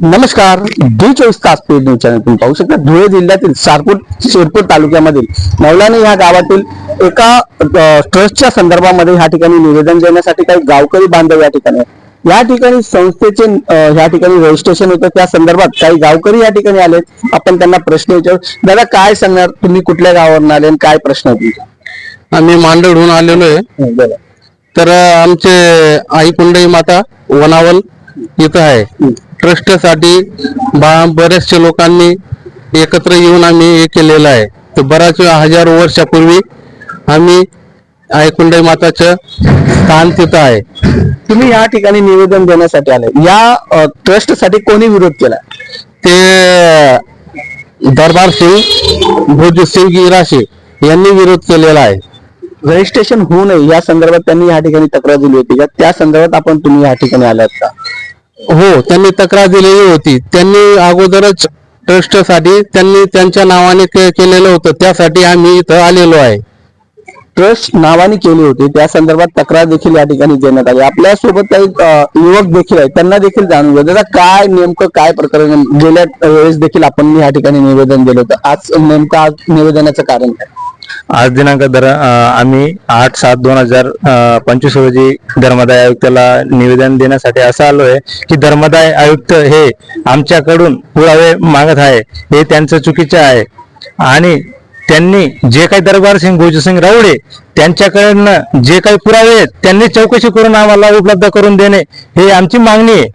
नमस्कार. डी चोवीस तास पेड न्यूज चॅनल तुम्ही पाहू शकता. धुळे जिल्ह्यातील सारपूर शिरपूर तालुक्यामधील नवलाने ह्या गावातील एका ट्रस्टच्या संदर्भामध्ये ह्या ठिकाणी निवेदन देण्यासाठी काही गावकरी बांधव या ठिकाणी. या ठिकाणी संस्थेचे ह्या ठिकाणी रजिस्ट्रेशन होतं. त्या संदर्भात काही गावकरी या ठिकाणी आलेत. आपण त्यांना प्रश्न विचारू. दादा काय सांगणार? तुम्ही कुठल्या गावावरून आले आणि काय प्रश्न आहे तुमचा? आम्ही मांडळहून आलेलो आहे. हं. तर आमचे आई कुंडई माता वनावल इथं आहे. ट्रस्टसाठी बा बऱ्याचशा लोकांनी एकत्र येऊन आम्ही हे केलेलं आहे. तर बऱ्याच वेळा हजारो वर्षापूर्वी आम्ही आई कुंडई माताचं स्थान तिथं आहे. तुम्ही या ठिकाणी निवेदन देण्यासाठी आले. या ट्रस्टसाठी कोणी विरोध केला? ते दरबार सिंग भोजू सिंग गिराशे यांनी विरोध केलेला आहे. रजिस्ट्रेशन होऊ नये या संदर्भात त्यांनी या ठिकाणी तक्रार दिली होती का? त्या संदर्भात आपण तुम्ही या ठिकाणी आलात का? हो त्यांनी तक्रार दिलेली होती. त्यांनी अगोदरच ट्रस्टसाठी त्यांनी त्यांच्या नावाने के- केलेलं होतं. त्यासाठी आम्ही इथं आलेलो आहे. ट्रस्ट नावाने केली होती. त्या संदर्भात तक्रार देखील या ठिकाणी देण्यात आली. आपल्यासोबत काही युवक देखील आहेत. त्यांना देखील जाणून घेऊ दादा काय नेमकं काय प्रकरण? गेल्या वेळेस देखील आपण या ठिकाणी निवेदन दिलं होतं. आज नेमकं आज निवेदनाचं कारण काय? आज दिनांक दर आम्ही आठ सात दोन हजार पंचवीस रोजी धर्मदाय आयुक्ताला निवेदन देण्यासाठी असं आलो आहे की धर्मदाय आयुक्त हे आमच्याकडून पुरावे मागत आहे. हे त्यांचं चुकीचं आहे. आणि त्यांनी जे काही दरबार सिंग भोजसिंग रावडे त्यांच्याकडनं जे काही पुरावे आहेत त्यांनी चौकशी करून आम्हाला उपलब्ध करून देणे हे आमची मागणी आहे.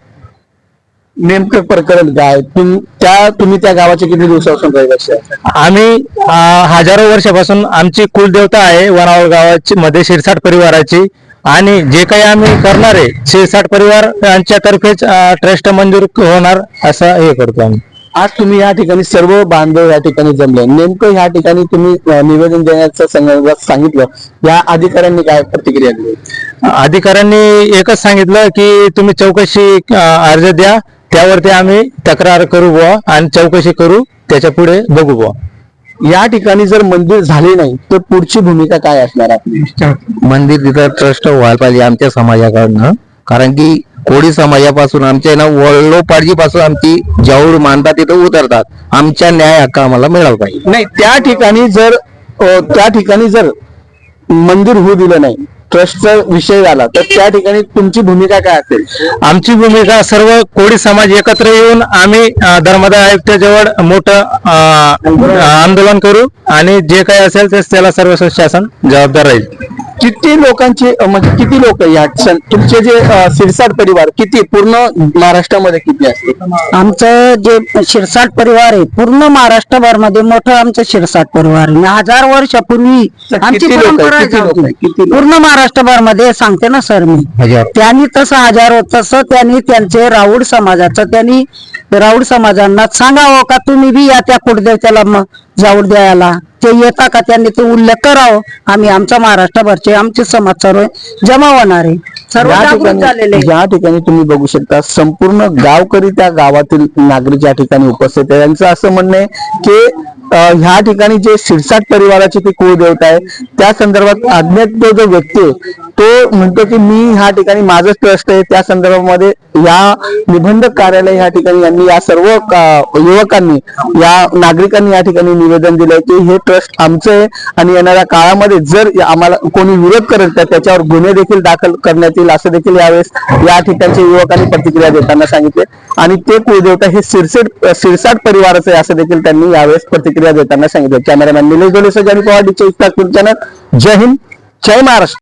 नेमकं प्रकरण काय? तुम त्या तुम्ही त्या गावाचे किती दिवसापासून रहिवासी आम्ही अं, हजारो वर्षापासून आमची कुलदेवता आहे वनावळ गावाची मध्ये शिरसाट परिवाराची. आणि जे काही आम्ही करणार आहे शिरसाट परिवार यांच्यातर्फेच ट्रस्ट मंजूर होणार असं हे करतो आम्ही. आज तुम्ही या ठिकाणी सर्व बांधव या ठिकाणी जमले. नेमकं या ठिकाणी तुम्ही अ, निवेदन देण्याचं संदर्भात सांगितलं. या अधिकाऱ्यांनी काय प्रतिक्रिया दिली? अधिकाऱ्यांनी एकच सांगितलं की तुम्ही चौकशी अं, अर्ज द्या. त्यावरती आम्ही तक्रार करू बुवा आणि चौकशी करू त्याच्या पुढे बघू बुवा. या ठिकाणी जर मंदिर झाले नाही तर पुढची भूमिका काय असणार आपली? मंदिर तिथं ट्रस्ट व्हायला पाहिजे आमच्या समाजाकडनं कारण की कोळी समाजापासून आमच्या ना वडलोपाडजीपासून आमची जाऊर मानतात तिथं उतरतात. आमच्या न्याय हक्क आम्हाला मिळाला पाहिजे. नाही त्या ठिकाणी जर त्या ठिकाणी जर मंदिर होऊ दिलं नाही ट्रस्टचा विषय झाला. तर त्या ठिकाणी तुमची भूमिका काय असेल? आमची भूमिका सर्व कोळी समाज एकत्र येऊन आम्ही धर्मदाय आयुक्ताजवळ मोठं आंदोलन करू. आणि जे काही असेल ते त्याला सर्व शासन जबाबदार राहील. किती लोकांचे म्हणजे किती लोक या सं- तुमचे जे अ, सिरसाट परिवार किती? पूर्ण महाराष्ट्रामध्ये किती असते आमचं जे शिरसाट परिवार आहे पूर्ण महाराष्ट्रभरमध्ये मोठं आमचं शिरसाट परिवार आहे. हजार वर्षापूर्वी तर आमची किती लोकं आहेत? परंपरा किती लोकं आहेत? किती लोकं? पूर्ण महाराष्ट्रभरमध्ये सांगते ना सर मी. त्यांनी तसं हजार तसं त्यांनी त्यांचे राऊड समाजाचं त्यांनी राऊड समाजांना सांगावं का तुम्ही बी या त्या कुडदेवत्याला म- जाऊड द्यायला? ते येता का त्यांनी ते उल्लेख करावं आम्ही आमचा महाराष्ट्रभरचे आमचे समाज सर्व जमा होणार आहे सर्व या जागृत ठिकाणी झालेले आहे. या ठिकाणी तुम्ही बघू शकता संपूर्ण गावकरी त्या गावातील नागरिक या ठिकाणी उपस्थित आहे यांचं असं म्हणणं आहे की ह्या ठिकाणी जे शिरसाट परिवाराची ती कुळदेवता आहे त्या संदर्भात अज्ञात तो जो व्यक्ती आहे तो म्हणतो की मी ह्या ठिकाणी माझं ट्रस्ट आहे त्या संदर्भामध्ये या निबंधक कार्यालय ह्या ठिकाणी यांनी या सर्व युवकांनी या नागरिकांनी या ठिकाणी निवेदन दिलंय की हे ट्रस्ट आमचं आहे आणि येणाऱ्या काळामध्ये जर आम्हाला कोणी विरोध करेल तर त्याच्यावर गुन्हे देखील दाखल करण्यात येईल असं देखील यावेळेस या ठिकाणच्या युवकांनी प्रतिक्रिया देताना सांगितले. आणि ते कुळदेवता हे सिरसेट सिरसाट परिवाराचं आहे असं देखील त्यांनी यावेळेस प्रतिक्रिया प्रतिक्रिया देताना सांगितलं. कॅमेरामॅन निलेश डोले सजानी पवार डी चोवीस चॅनल जय हिंद जय महाराष्ट्र.